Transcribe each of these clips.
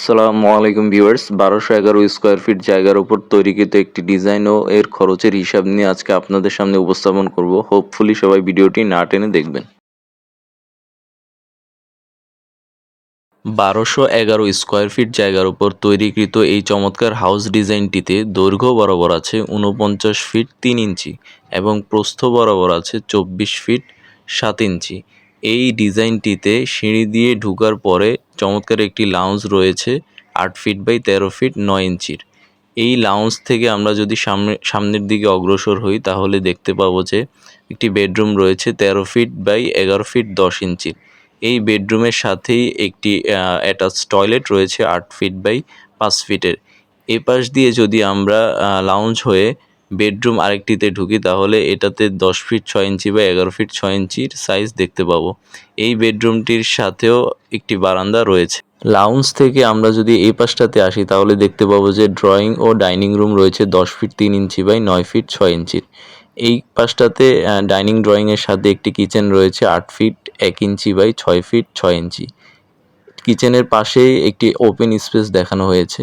আসসালামু আলাইকুম ভিউয়ার্স, বারোশো এগারো স্কোয়ার ফিট জায়গার উপর তৈরিকৃত একটি ডিজাইন ও এর খরচের হিসাব নিয়ে আজকে আপনাদের সামনে উপস্থাপন করব। হোপফুলি সবাই ভিডিওটি না টেনে দেখবেন। বারোশো এগারো স্কোয়ার ফিট জায়গার উপর তৈরিকৃত এই চমৎকার হাউস ডিজাইনটিতে দৈর্ঘ্য বরাবর আছে উনপঞ্চাশ ফিট তিন ইঞ্চি এবং প্রস্থ বরাবর আছে চব্বিশ ফিট সাত ইঞ্চি। এই ডিজাইনটিতে সিঁড়ি দিয়ে ঢুকার পরে চমৎকার একটি লাউঞ্জ রয়েছে, আট ফিট বাই তেরো ফিট নয় ইঞ্চির। এই লাউঞ্জ থেকে আমরা যদি সামনে, সামনের দিকে অগ্রসর হই, তাহলে দেখতে পাবো যে একটি বেডরুম রয়েছে, তেরো ফিট বাই এগারো ফিট দশ ইঞ্চির। এই বেডরুমের সাথেই একটি অ্যাটাচ টয়লেট রয়েছে, আট ফিট বাই পাঁচ ফিটের এ পাশ দিয়ে যদি আমরা লাউঞ্জ হয়ে বেডরুম আরেকটিতে ঢুকি, তাহলে এটাতে দশ ফিট ছয় ইঞ্চি বা এগারো ফিট ছয় ইঞ্চির সাইজ দেখতে পাবো। এই বেডরুমটির সাথেও একটি বারান্দা রয়েছে। লাউঞ্জ থেকে আমরা যদি এই পাশটাতে আসি, তাহলে দেখতে পাবো যে ড্রয়িং ও ডাইনিং রুম রয়েছে দশ ফিট তিন ইঞ্চি বাই নয় ফিট ছয় ইঞ্চির। এই পাশটাতে ডাইনিং ড্রয়িংয়ের সাথে একটি কিচেন রয়েছে আট ফিট এক ইঞ্চি বাই ছয় ফিট ছয় ইঞ্চি। কিচেনের পাশেই একটি ওপেন স্পেস দেখানো হয়েছে।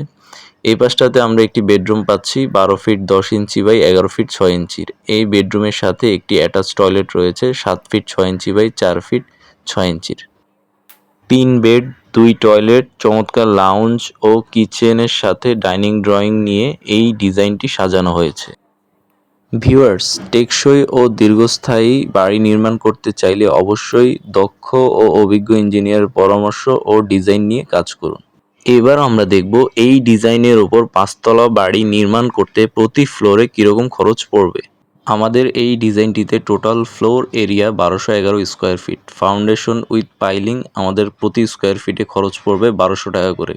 এই পাশটাতে আমরা একটি বেডরুম পাচ্ছি, বারো ফিট দশ ইঞ্চি বাই এগারো ফিট ছয় ইঞ্চির। এই বেডরুমের সাথে একটি অ্যাটাচ টয়লেট রয়েছে, সাত ফিট ছয় ইঞ্চি বাই চার ফিট ছয় ইঞ্চির। তিন বেড, দুই টয়লেট, চমৎকার লাউঞ্জ ও কিচেনের সাথে ডাইনিং ড্রয়িং নিয়ে এই ডিজাইনটি সাজানো হয়েছে। ভিউয়ার্স, টেকসই ও দীর্ঘস্থায়ী বাড়ি নির্মাণ করতে চাইলে অবশ্যই দক্ষ ও অভিজ্ঞ ইঞ্জিনিয়ারের পরামর্শ ও ডিজাইন নিয়ে কাজ করুন। এবার আমরা দেখব এই ডিজাইনের ওপর পাঁচতলা বাড়ি নির্মাণ করতে প্রতি ফ্লোরে কীরকম খরচ পড়বে। আমাদের এই ডিজাইনটিতে টোটাল ফ্লোর এরিয়া বারোশো এগারো square feet. Foundation with piling আমাদের প্রতি স্কোয়ার ফিটে খরচ পড়বে বারোশো টাকা করে।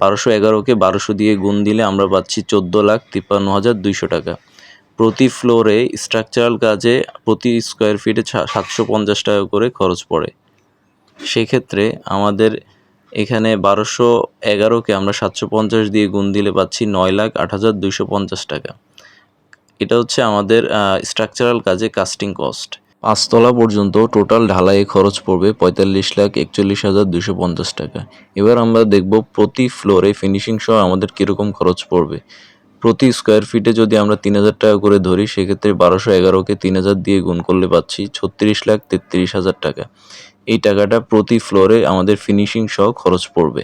বারোশো এগারোকে বারোশো দিয়ে গুণ দিলে আমরা পাচ্ছি চোদ্দ লাখ তিপ্পান্ন হাজার দুইশো টাকা। প্রতি ফ্লোরে স্ট্রাকচারাল কাজে প্রতি স্কোয়ার ফিটে সাতশো পঞ্চাশ টাকা করে খরচ পড়ে। সেক্ষেত্রে আমাদের এখানে বারোশো এগারোকে আমরা সাতশো পঞ্চাশ দিয়ে গুণ দিলে পাচ্ছি নয় লাখ আট হাজার দুইশো পঞ্চাশ টাকা। এটা হচ্ছে আমাদের স্ট্রাকচারাল কাজে কাস্টিং কস্ট পাঁচতলা পর্যন্ত টোটাল ঢালাইয়ে খরচ পড়বে পঁয়তাল্লিশ লাখ একচল্লিশ হাজার দুশো পঞ্চাশ টাকা। এবার আমরা দেখব প্রতি ফ্লোরে ফিনিশিং সহ আমাদের কীরকম খরচ পড়বে। প্রতি স্কোয়ার ফিটে যদি আমরা তিন হাজার টাকা করে ধরি, সেক্ষেত্রে বারোশো এগারোকে তিন হাজার দিয়ে গুণ করলে পাচ্ছি ছত্রিশ লাখ তেত্রিশ হাজার টাকা। এই টাকাটা প্রতি ফ্লোরে আমাদের ফিনিশিং সহ খরচ পড়বে।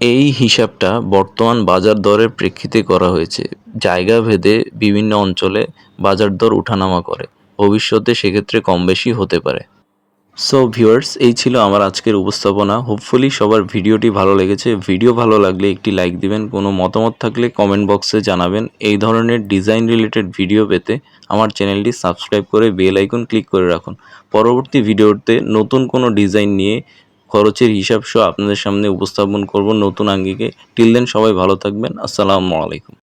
এই হিসাবটা বর্তমান বাজার দরের প্রেক্ষিতে করা হয়েছে। জায়গা ভেদে বিভিন্ন অঞ্চলে বাজার দর উঠানামা করে। ভবিষ্যতে সেক্ষেত্রে কম বেশি হতে পারে। সো ভিউয়ার্স এই ছিল আমার আজকের উপস্থাপনা। হোপফুলি সবার ভিডিওটি ভালো লেগেছে। ভিডিও ভালো লাগলে একটি লাইক দিবেন, কোনো মতামত থাকলে কমেন্ট বক্সে জানাবেন। এই ধরনের ডিজাইন রিলেটেড ভিডিও পেতে আমার চ্যানেলটি সাবস্ক্রাইব করে বেল আইকন ক্লিক করে রাখুন। পরবর্তী ভিডিওতে নতুন কোনো ডিজাইন নিয়ে খরচের হিসাব সহ আপনাদের সামনে উপস্থাপন করব নতুন আঙ্গিকে। টিল দেন সবাই ভালো থাকবেন। আসসালামু আলাইকুম।